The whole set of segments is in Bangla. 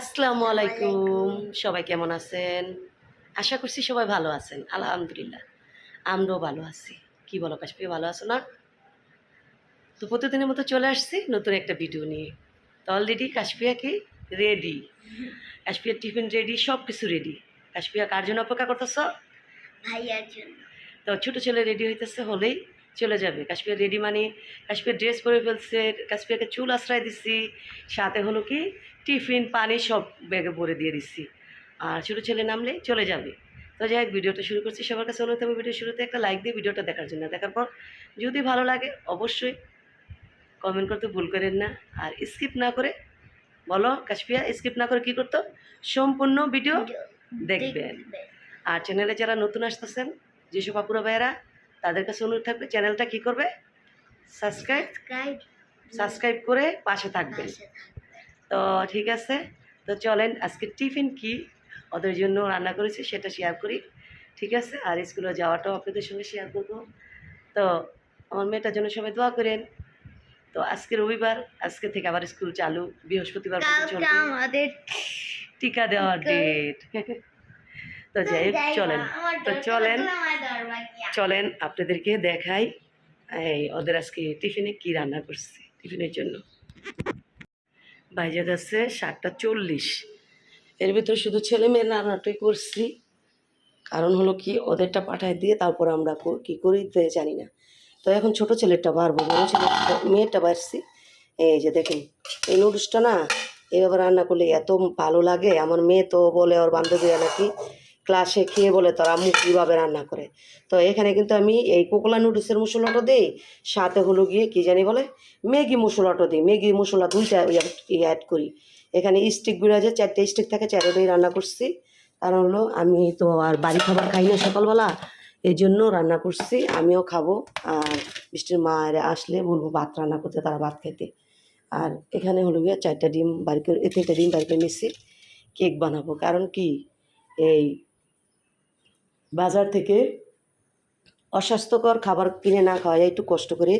আসসালামু আলাইকুম। সবাই কেমন আছেন? আশা করছি সবাই ভালো আছেন। আলহামদুলিল্লাহ আমরাও ভালো আছি। কি বলো কাশ্মীর ভালো আছো না? তো প্রতিদিনের মতো চলে আসছি নতুন একটা ভিডিও নিয়ে। তো অলরেডি কাশ্মীরা কি? রেডি কাশ্মীর টিফিন রেডি সব কিছু রেডি কাশ্মীরা কার জন্য অপেক্ষা করতেছ? ভাইয়ার জন্য। তো ছোটো ছেলে রেডি হইতেছে হলেই চলে যাবে। কাশ্মীর রেডি মানে কাশ্মীর ড্রেস পরে ফেলছে কাশ্মীরকে চুল আশ্রয় দিচ্ছি সাথে হলো কি? টিফিন পানি সব ব্যাগে ভরে দিয়ে দিচ্ছি আর ছোটো ছেলে নামলে চলে যাবে। তো যাই হোক ভিডিওটা শুরু করছি। সবার কাছে অনুরোধ হবে ভিডিও শুরুতে একটা লাইক দিয়ে ভিডিওটা দেখার জন্য। দেখার পর যদি ভালো লাগে অবশ্যই কমেন্ট করতে ভুল করেন না। আর স্কিপ না করে বলো কাশ্মীরা স্কিপ না করে কী করতো? সম্পূর্ণ ভিডিও দেখবেন। আর চ্যানেলে যারা নতুন আসতেছেন যেসব আপুরা ভাইয়েরা তাদের কাছে অনুরোধ থাকবে চ্যানেলটা কি করবে? সাবস্ক্রাইব সাবস্ক্রাইব সাবস্ক্রাইব করে পাশে থাকবেন। তো ঠিক আছে। তো চলেন আজকে টিফিন কি ওদের জন্য রান্না করেছি সেটা শেয়ার করি। ঠিক আছে? আর স্কুলে যাওয়াটাও আপনাদের সঙ্গে শেয়ার করব। তো আমার মেয়েটার জন্য সবাই দোয়া করেন। তো আজকে রবিবার আজকে থেকে আবার স্কুল চালু। বৃহস্পতিবার চলবে। আমাদের টিকা দেওয়ার ডেট তো যাই হোক চলেন। তো চলেন। চলেন আপনাদেরকে দেখাই এই ওদের আজকে টিফিনে কি রান্না করছি টিফিনের জন্য। বাইরে গেছে সাতটা চল্লিশ। এর ভিতরে শুধু ছেলে মেয়ের রান্নাটাই করছি। কারণ হলো কি, ওদেরটা পাঠায় দিয়ে তারপর আমরা কো- কি করি তো জানি না। তো এখন ছোট ছেলেটা বাড়বো, বড় ছেলে মেয়েটা বাড়ছি। এই যে দেখেন, এই নুডলসটা না এইভাবে রান্না করলে এত ভালো লাগে। আমার মেয়ে তো বলে ওর বান্ধবীরা নাকি ক্লাসে খেয়ে বলে তারা আম্মু কীভাবে রান্না করে। তো এখানে কিন্তু আমি এই কোকোলা নুডলসের মশলাটা দিই, সাথে হলো গিয়ে কী জানি বলে, ম্যাগি মশলাটা দিই। ম্যাগি মশলা দুইটা অ্যাড করি। এখানে স্টিক বিড়া যে চারটে স্টিক থাকে চারটেই রান্না করছি। কারণ হলো আমি তো আর বাড়ি খাবার খাই না সকালবেলা এই জন্য রান্না করছি, আমিও খাব। আর বৃষ্টির মা আসলে বলব ভাত রান্না করতে, তারা ভাত খেতে আর এখানে হলো গিয়ে চারটা ডিম বাড়ি করে, তিনটা ডিম বাড়ি করে নিচ্ছি কেক বানাবো। কারণ কি, এই বাজার থেকে অস্বাস্থ্যকর খাবার কিনে না খাওয়াই একটু কষ্ট করে।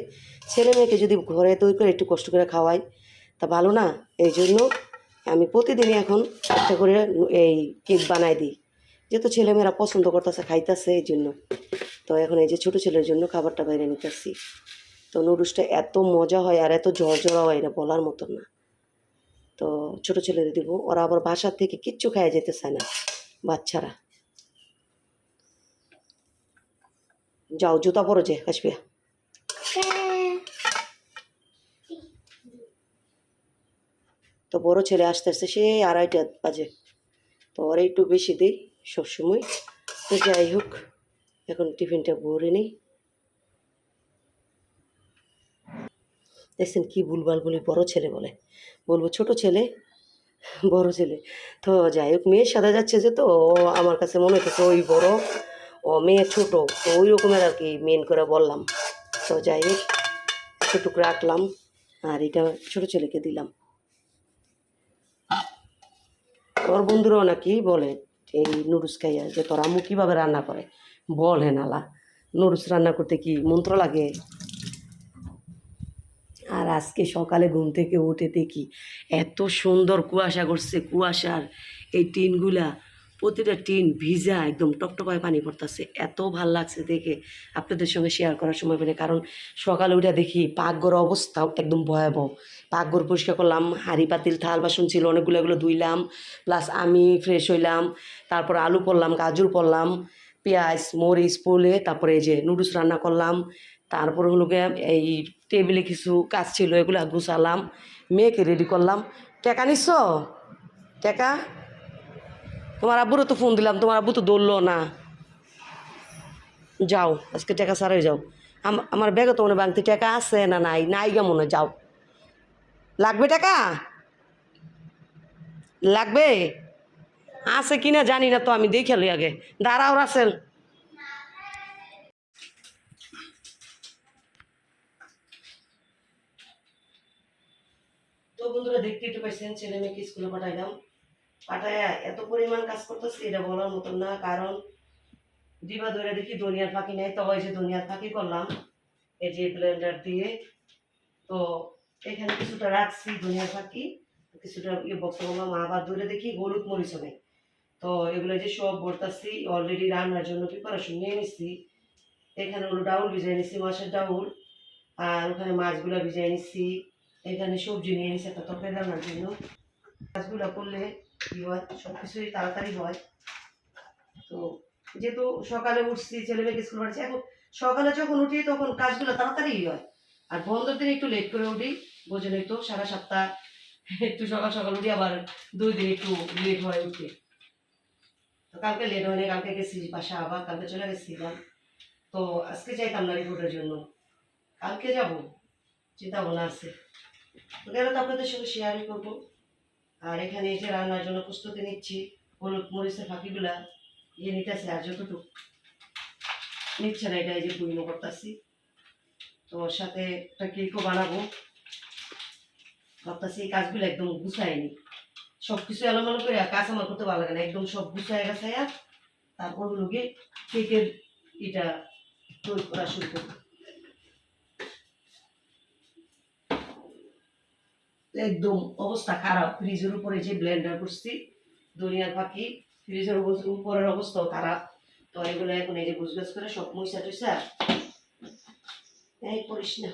ছেলে মেয়েকে যদি ঘরে তৈরি করে একটু কষ্ট করে খাওয়াই তা ভালো না। এই জন্য আমি প্রতিদিনই এখন একটা করে এই কেক বানাই দিই। যেহেতু ছেলেমেয়েরা পছন্দ করতেছে, খাইতেছে এই জন্য। তো এখন এই যে ছোটো ছেলের জন্য খাবারটা বাইরে নিতেছি। তো নুডলসটা এত মজা হয় আর এত ঝরঝরা হয় এটা বলার মতন না। তো ছোটো ছেলেদের দিব, ওরা আবার বাসার থেকে কিচ্ছু খাওয়া যেতে চায় না, বাচ্চারা। যাও, জুতা পরো যে কাশপিয়া তো বড় ছেলে আসতে আসতে সে আড়াইটা বাজে। তো ওরা একটু বেশি দিই সবসময়। তো যাই হোক, এখন টিফিনটা ভরে নিই। দেখছেন কি ভুলভাল বলি, বড় ছেলে বলে। বলব ছোট ছেলে, বড় ছেলে। তো যাই হোক, মেয়ের সাথে যাচ্ছে যে তো আমার কাছে মনে হচ্ছে ওই বড়। ও মেয়ে ছোট, তো ওই রকমের আর কি মেন করে বললাম। তো যাই হোক একটুকু রাখলাম, আর এটা ছোট ছেলেকে দিলাম। ওর বন্ধুরাও নাকি বলে, এই নুডলস খাইয়া যে তোর আম্মু কীভাবে রান্না করে? বলে নালা, নুডলস রান্না করতে কি মন্ত্র লাগে? আর আজকে সকালে ঘুম থেকে উঠে দেখি, এত সুন্দর কুয়াশা করছে, কুয়াশার এই টিনগুলা। প্রতিটা টিন ভিজা একদম টকটকায় পানি পড়তেছে। এত ভালো লাগছে দেখে আপনাদের সঙ্গে শেয়ার করার সময় পেলে। কারণ সকালে উঠে দেখি পাকঘর অবস্থা একদম ভয়াবহ। পাকঘর পরিষ্কার করলাম, হাঁড়ি, পাতিল, থাল, বাসন ছিল, অনেকগুলো এগুলো ধুইলাম। প্লাস আমি ফ্রেশ হইলাম, তারপর আলু পড়লাম, গাজর পড়লাম, পেঁয়াজ, মরিচ পলে তারপরে এই যে নুডলস রান্না করলাম। তারপর হলো এই টেবিলে কিছু কাজ ছিল, এগুলো গুছালাম, মেয়েকে রেডি করলাম। টাকা নিচ্ছ টাকা? তোমার আব্বুরও তো ফোন দিলাম, তোমার আব্বু তো দৌড়লো না। যাও, আজকে টাকা সারাই যাও। আম- আমার ব্যাগে তো মনে বাংতি টাকা আছে না নাই নাই গা মনে যাও। লাগবে টাকা? লাগবে? আছে কিনা জানি না তো, আমি দেখে লই আগে। দাঁড়াও, রাসেল। তো বন্ধুরা, দেখতে একটু পাইছেন, ছেলে মেয়েকে স্কুলে পাঠাইলাম পাঠায়, এত পরিমাণ কাজ করতেছি, এটা বলার মতন না, কারণ দিবা ধরে দেখি দুনিয়ার ফাঁকি নেই তো ওই যে দুনিয়ার ফাঁকি করলাম, এই যে ব্লেন্ডার দিয়ে। তো এখানে কিছুটা রাখছি দুনিয়ার ফাঁকি, কিছুটা ইয়ে বক্তব্য মা আবার ধরে দেখি হলুদ মরিচ হবে তো এগুলো যে সব বলতাছি অলরেডি রান্নার জন্য প্রিপারেশন নিয়ে নিচ্ছি এখানে হলো ডাউল ভিজাই নিচ্ছি মাছের ডাউল, আর ওখানে মাছগুলো ভিজাই নিচ্ছি এখানে সবজি নিয়ে নিচ্ছি একটা তরকারি রান্নার জন্য। মাছগুলো করলে কি হয় সব কিছুই তাড়াতাড়ি হয়। তো যেহেতু সকালে উঠছি ছেলে মেয়েকে স্কুল পাঠাচ্ছি, এখন সকালে যখন উঠি তখন কাজগুলো তাড়াতাড়ি হয়। আর বন্ধের দিন একটু লেট করে উঠি, বোঝেন তো, সারা সপ্তাহ একটু সকাল সকাল উঠি, আবার দুই দিন একটু লেট হয় উঠতে তো কালকে লেট হয়নি কালকে গেছি বাসা আবার, কালকে চলে গেছিলাম। তো আজকে যাইতাম না রিপোর্টের জন্য। কালকে যাব, চিন্তা ভাবনা আছে। গেলে তো আপনাদের সঙ্গে শেয়ারই করব। আর এখানে এসে রান্নার জন্য প্রস্তুতি নিচ্ছি। হলুদ মরিচের ফাঁকিগুলা ইয়ে নিতেছে আর যতটুকু। নিচ্ছে না এটা, এই যে পূর্ণ করতেছি। তো ওর সাথে একটা কেকও বানাবো। ভাবতেছি এই কাজগুলো একদম গুছায়নি। সব কিছু এলোমেলো করে কাজ আমার করতে ভালো লাগে না। একদম সব গুছায় গেছে তারপর লোকে কেকের এটা তৈরি করা শুরু করব। একদম অবস্থা খারাপ ফ্রিজের উপরে যে ব্লেন্ডার করছি, দুনিয়ার পাখি ফ্রিজের উপরের অবস্থাও খারাপ। তো এগুলো এখন এই যে গুছগাছ করে সব মইসা টইসা এই করিস না।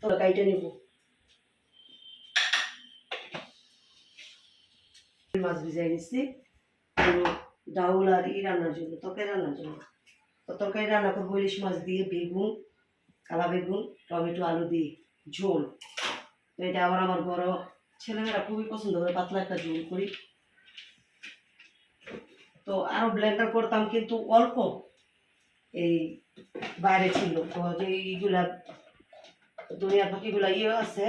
তোরা কাইটা নিব। মাছ ভিজাই নিচ্ছি ডাউল আর ই রান্নার জন্য, তরকারি রান্নার জন্য। তো তরকারি রান্না করব ইলিশ মাছ দিয়ে, বেগুন কালা বেগুন, টমেটো, আলু দিয়ে ঝোল। তো এটা আবার আমার বড় ছেলেমেয়েরা খুবই পছন্দ করে, পাতলা একটা ঝোল করি। তো আরও ব্লেন্ডার করতাম কিন্তু অল্প এই বাইরে ছিল। তো যে এইগুলা দুনিয়ার পাখিগুলা ইয়ে আছে,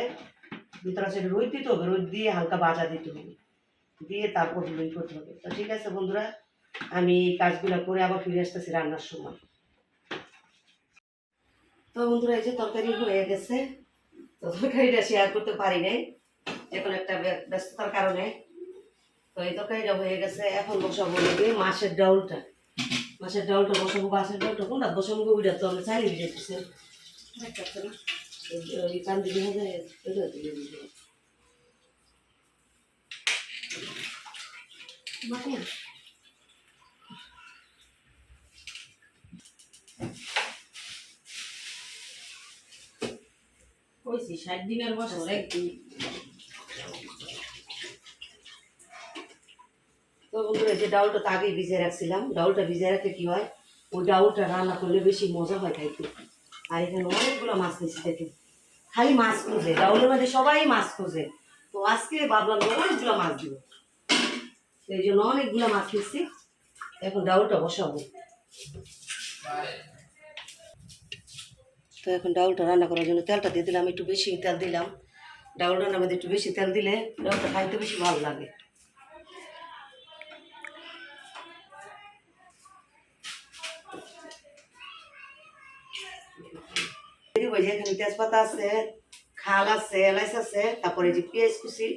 ভিতরে আছে রোদ দিতে হবে, রোদ দিয়ে হালকা বাজা দিতে হবে। দিয়ে তারপর করতে হবে। তো ঠিক আছে বন্ধুরা, আমি এই কাজগুলো করে আবার ফিরে আসতেছি রান্নার সময়। তো বন্ধুরা, এই যে তরকারি হয়ে গেছে। তো তরকারিটা শেয়ার করতে পারি নাই। এখন একটা ব্যস্ততার কারণে। তো এই তরকারিটা হয়ে গেছে। এখন বসাবো নাকি মাছের ডাউলটা মাছের ডাউলটা বসাবো, মাছের ডাউলটা কোনটা? বসাবো ওইটা তো আমরা চাইলে ওই কান ওইটা দিয়ে দিবো। মাটি না? কইছি ষাট দিনের বছর একদিন তো বন্ধুরা যে ডাউলটা তো আগেই ভিজিয়ে রাখছিলাম ডাউলটা ভিজিয়ে রাখলে কি হয়? ওই ডাউলটা রান্না করলে বেশি মজা হয় খাইতে। আর এখানে অনেকগুলো মাছ নিচ্ছি খালি মাছ খুঁজে ডাউলের মধ্যে সবাই মাছ খুঁজে। তো আজকে ভাবলাম যে অনেকগুলো মাছ দিব। তো এই জন্য অনেকগুলো মাছ নিচ্ছি এখন ডাউলটা বসাবো। তো এখন ডাউলটা রান্না করার জন্য তেলটা দিয়ে দিলাম, একটু বেশি তেল দিলাম। ডাউল রান্নার একটু বেশি তেল দিলে ডাউলটা খাইতে বেশি ভালো লাগে। এখানে তেজপাতা আছে, খাল আছে এলাচ আছে, তারপরে যে পেঁয়াজ কুচি,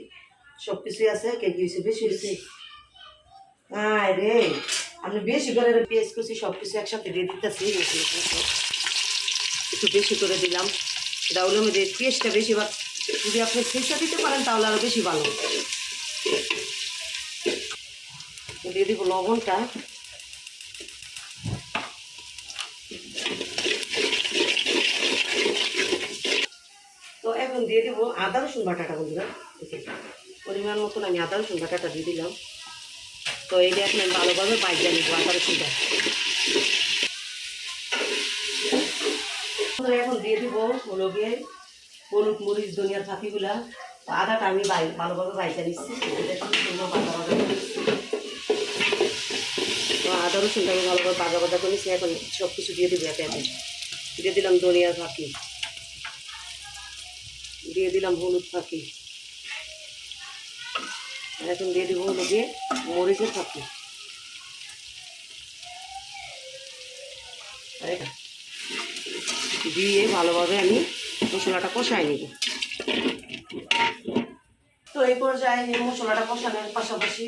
সব কিছুই আছে, কে কি হয়েছে, বেশি হয়েছে। আয় রে, আমি বেশি করে পেঁয়াজ কুচি সব কিছু একসাথে দিয়ে দিতেছি। একটু বেশি করে দিলাম। ডাউলের মধ্যে পেঁয়াজটা বেশি যদি আপনি ফেসটা দিতে পারেন, তাহলে আরও বেশি ভালো দিয়ে দিব লবণটা। তো এখন দিয়ে দেবো আদা, রসুন বাটাটা, বন্ধুরা। পরিমাণ মতন আমি আদা, রসুন বাটাটা দিয়ে দিলাম। তো এখন আমি ভালোভাবে বাইজা নিব আদা, রসুনটা। বন্ধুরা, এখন দিয়ে দিব হলো গিয়ে হলুদ মরিচ ধনিয়ার ফাঁকিগুলা। আদাটা আমি বাই ভালোভাবে বাইজা নিচ্ছি। এটা সুন্দর আদা আমি ভালোভাবে বাজা বাজা করে নিচ্ছি। এখন সব কিছু দিয়ে দেবো একে দিয়ে দিলাম ধনিয়ার ফাঁকি। দিয়ে দিলাম হলুদ ফাঁকি। এখন দিয়ে দিব হলো দিয়ে মরিচের ফাঁকি। এটা। দিয়ে ভালোভাবে আমি মশলাটা কষাই নেব। তো এই পর্যায়ে মশলাটা কষানোর পাশাপাশি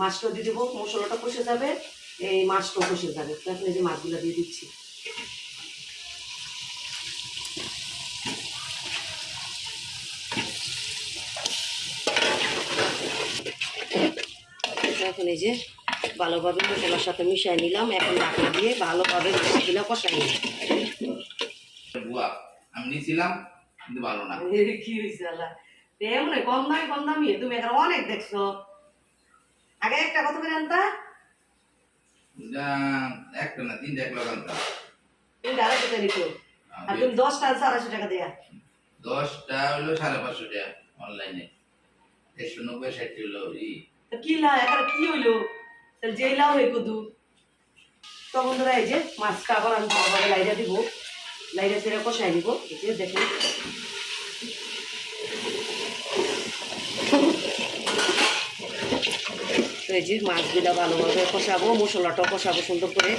মাছটা দিয়ে দেবো। মশলাটা কষে যাবে, এই মাছটাও কষে যাবে। এই যে মাছগুলো দিয়ে দিচ্ছি। এখন এই যে ভালোভাবে মশলার সাথে মিশিয়ে নিলাম। এখন ডাকনা দিয়ে ভালোভাবে মশলা কষাই নিলাম। বুয়া আমি নিয়েছিলাম কিন্তু ভালো না। কি হয়েছে আল্লাহ? তেমন কম দামি কম দামি। তুমি এখানে অনেক দেখছ। আগে একটা কত করে আনতা? একটা না তিনটা এক লাগান তুমি আড়াইশো টাকা নিতো। আর তুমি দশটা আনছো আড়াইশো টাকা দেয়া। দশটা হলো সাড়ে পাঁচশো টাকা অনলাইনে একশো নব্বই ষাটটি হলো কি লাভ এখানে কি হইল? তাহলে যেই লাভ হয়ে কদু। তো বন্ধুরা এই যে মাছটা আবার আমি দিব। লাইটা ছেড়ে কষাই দিব যে দেখেন। তো এই যে মাছগুলো ভালোভাবে কষাবো, মশলাটাও কষাবো সুন্দর করে।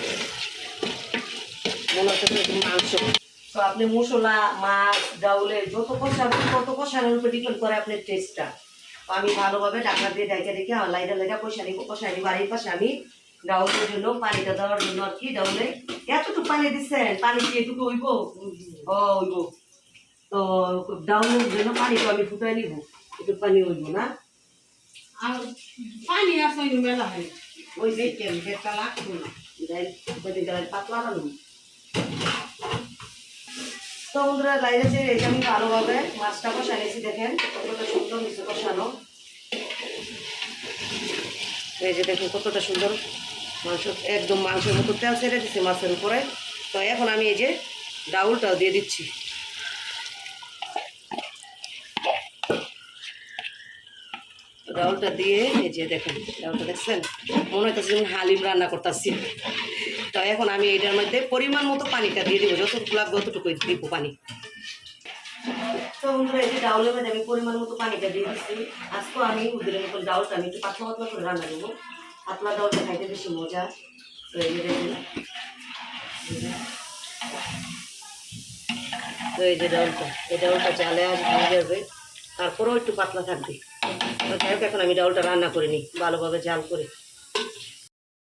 মনে হচ্ছে মাংস। তো আপনি মশলা, মাছ, ডাউলে যত কষাবেন, তত কষানোর উপর ডিপেন্ড করে আপনার টেস্টটা আমি ভালোভাবে ঢাকা দিয়ে ডাইকা আমার লাইটা লাইটা কষা নিব কষা নিব আর এই পাশে আমি ডাউলের জন্য পানিটা দেওয়ার জন্য আর কি ডাউলে এতটুকু পানি দিচ্ছেন পানি কি এটুকু হইব? হইব। তো ডাউলের জন্য পানিটা আমি ফুটাই নিব একটু পানি হইব না। আর পানি ওই মেলা হয়। ওই দেখেন একটা লাগতো না। পাতলা বানাবো। তো বন্ধুরা লাইনে যে আমি ভালোভাবে মাছটা কষা নিয়েছি দেখেন কতটা সুন্দর নিচে কষানো। এই যে দেখুন কতটা সুন্দর মাংস, একদম মাংসের মতো তেল ছেড়ে দিচ্ছে মাছের উপরে। তো এখন আমি এই যে ডাউলটাও দিয়ে দিচ্ছি। ডাউলটা দিয়ে এই যে দেখেন, ডাউলটা দেখছেন? মনে হইতেছে যেমন হালিম রান্না করতেছি। তো এখন আমি এইটার মধ্যে পরিমাণ মতো পানিটা দিয়ে দিব, যতটুকু লাগবে অতটুকু দিব পানি। তো বন্ধুরা এই যে ডাউলের মধ্যে আমি পরিমাণ মতো পানিটা দিয়ে দিচ্ছি আজকে আমি উদ্দিনের মতো ডাউলটা, আমি একটু পাতলা পাতলা করে রান্না করব। পাতলা ডাউলটা খাইতে বেশি মজা। তো এই যে দেখুন। তো এই যে ডাউলটা, এই ডাউলটা চালে হয়ে যাবে। তারপরেও একটু পাতলা থাকবে। যাই হোক, এখন আমি ডাউলটা রান্না করে নিই, ভালোভাবে জাল করে।